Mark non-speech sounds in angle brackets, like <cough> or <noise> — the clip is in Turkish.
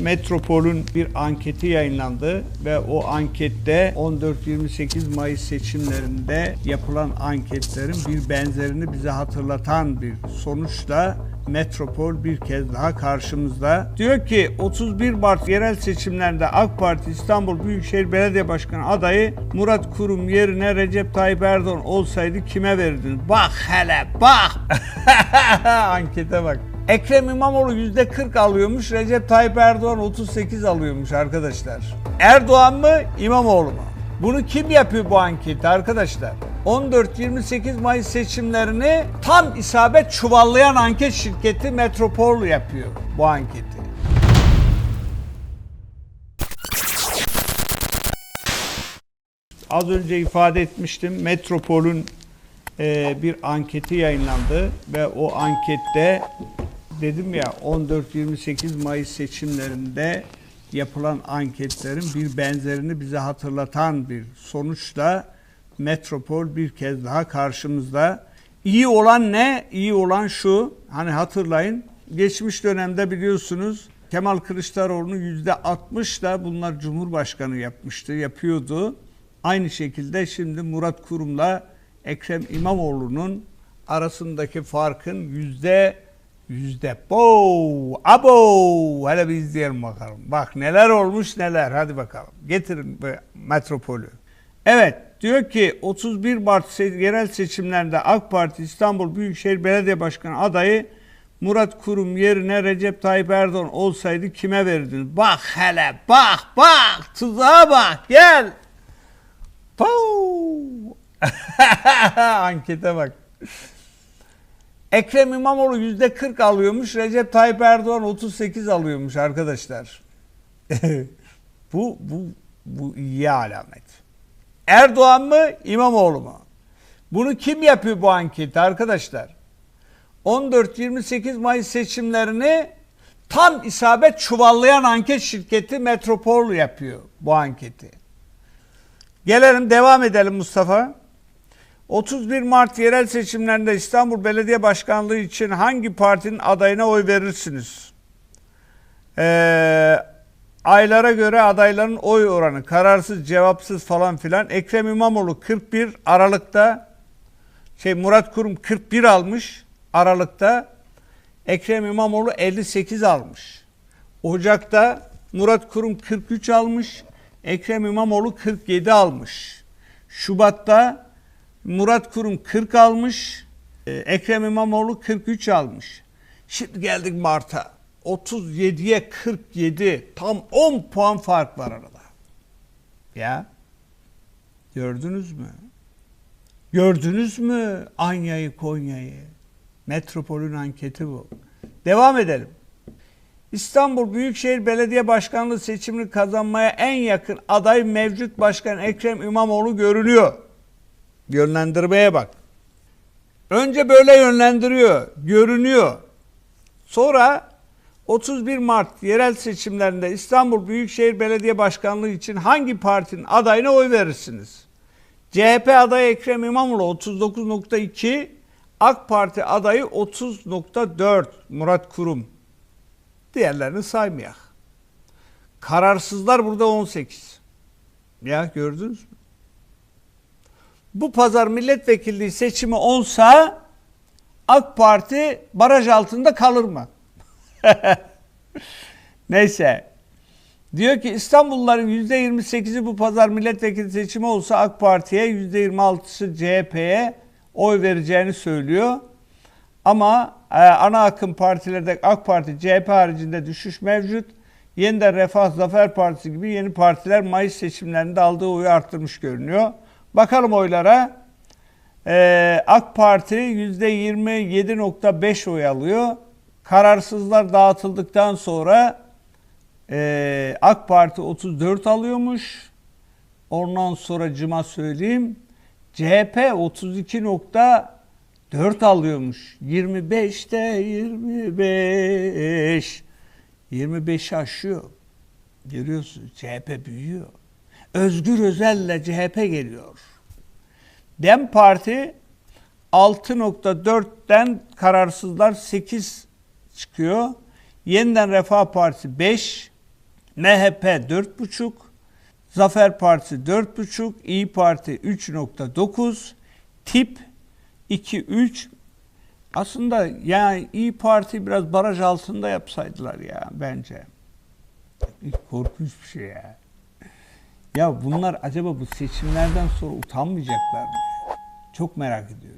Metropol'ün bir anketi yayınlandı ve o ankette 14-28 Mayıs seçimlerinde yapılan anketlerin bir benzerini bize hatırlatan bir sonuçla Metropol bir kez daha karşımızda. Diyor ki 31 Mart yerel seçimlerinde AK Parti İstanbul Büyükşehir Belediye Başkanı adayı Murat Kurum yerine Recep Tayyip Erdoğan olsaydı kime verirdiniz? Bak hele bak. <laughs> Ankete bak. Ekrem İmamoğlu %40 alıyormuş, Recep Tayyip Erdoğan 38 alıyormuş arkadaşlar. Erdoğan mı, İmamoğlu mu? Bunu kim yapıyor bu anketi arkadaşlar? 14-28 Mayıs seçimlerini tam isabet çuvallayan anket şirketi Metropol yapıyor bu anketi. Az önce ifade etmiştim. Metropol'ün bir anketi yayınlandı ve o ankette dedim ya 14-28 Mayıs seçimlerinde yapılan anketlerin bir benzerini bize hatırlatan bir sonuçla Metropol bir kez daha karşımızda. İyi olan ne? İyi olan şu. Hani hatırlayın. Geçmiş dönemde biliyorsunuz Kemal Kılıçdaroğlu'nu yüzde 60 da bunlar Cumhurbaşkanı yapmıştı, yapıyordu. Aynı şekilde şimdi Murat Kurum'la Ekrem İmamoğlu'nun arasındaki farkın yüzde yüzde bo abo hele bir izleyelim bakalım. Bak neler olmuş neler hadi bakalım. Getirin metropolü. Evet diyor ki 31 Mart yerel seçimlerinde AK Parti İstanbul Büyükşehir Belediye Başkanı adayı Murat Kurum yerine Recep Tayyip Erdoğan olsaydı kime verirdiniz? Bak hele bak bak tuzağa bak gel. Pau! <laughs> Ankete bak. Ekrem İmamoğlu yüzde 40 alıyormuş, Recep Tayyip Erdoğan 38 alıyormuş arkadaşlar. <laughs> bu bu bu iyi alamet. Erdoğan mı, İmamoğlu mu? Bunu kim yapıyor bu anketi arkadaşlar? 14-28 Mayıs seçimlerini tam isabet çuvallayan anket şirketi Metropol yapıyor bu anketi. Gelelim devam edelim Mustafa. 31 Mart yerel seçimlerinde İstanbul Belediye Başkanlığı için hangi partinin adayına oy verirsiniz? Ee, aylara göre adayların oy oranı kararsız, cevapsız falan filan. Ekrem İmamoğlu 41 Aralık'ta şey Murat Kurum 41 almış Aralık'ta. Ekrem İmamoğlu 58 almış. Ocak'ta Murat Kurum 43 almış. Ekrem İmamoğlu 47 almış. Şubat'ta Murat Kurum 40 almış. e, Ekrem İmamoğlu 43 almış. Şimdi geldik Mart'a. 37'ye 47. Tam 10 puan fark var arada. Ya. Gördünüz mü? Gördünüz mü Anya'yı Konya'yı? Metropolün anketi bu. Devam edelim. İstanbul Büyükşehir Belediye Başkanlığı seçimini kazanmaya en yakın aday mevcut başkan Ekrem İmamoğlu görünüyor. Yönlendirmeye bak. Önce böyle yönlendiriyor, görünüyor. Sonra 31 Mart yerel seçimlerinde İstanbul Büyükşehir Belediye Başkanlığı için hangi partinin adayına oy verirsiniz? CHP adayı Ekrem İmamoğlu 39.2, AK Parti adayı 30.4 Murat Kurum. Diğerlerini saymayak. Kararsızlar burada 18. Ya gördünüz mü? Bu pazar milletvekilliği seçimi olsa AK Parti baraj altında kalır mı? <laughs> Neyse. Diyor ki İstanbulluların %28'i bu pazar milletvekili seçimi olsa AK Parti'ye %26'sı CHP'ye oy vereceğini söylüyor. Ama e, ana akım partilerde AK Parti, CHP haricinde düşüş mevcut. Yeniden Refah Zafer Partisi gibi yeni partiler Mayıs seçimlerinde aldığı oyu arttırmış görünüyor. Bakalım oylara. Ee, AK Parti %27.5 oy alıyor. Kararsızlar dağıtıldıktan sonra e, AK Parti 34 alıyormuş. Ondan sonra cıma söyleyeyim. CHP 32.4 alıyormuş. 25'te 25. 25'i aşıyor. Görüyorsunuz CHP büyüyor. Özgür Özel'le CHP geliyor. Dem Parti 6.4'ten kararsızlar 8 çıkıyor. Yeniden Refah Partisi 5, MHP 4,5, Zafer Partisi 4,5, İyi Parti 3.9, Tip 2-3. Aslında yani İyi Parti biraz baraj altında yapsaydılar ya bence. Korkunç bir şey ya. Ya bunlar acaba bu seçimlerden sonra utanmayacaklar mı? Çok merak ediyorum.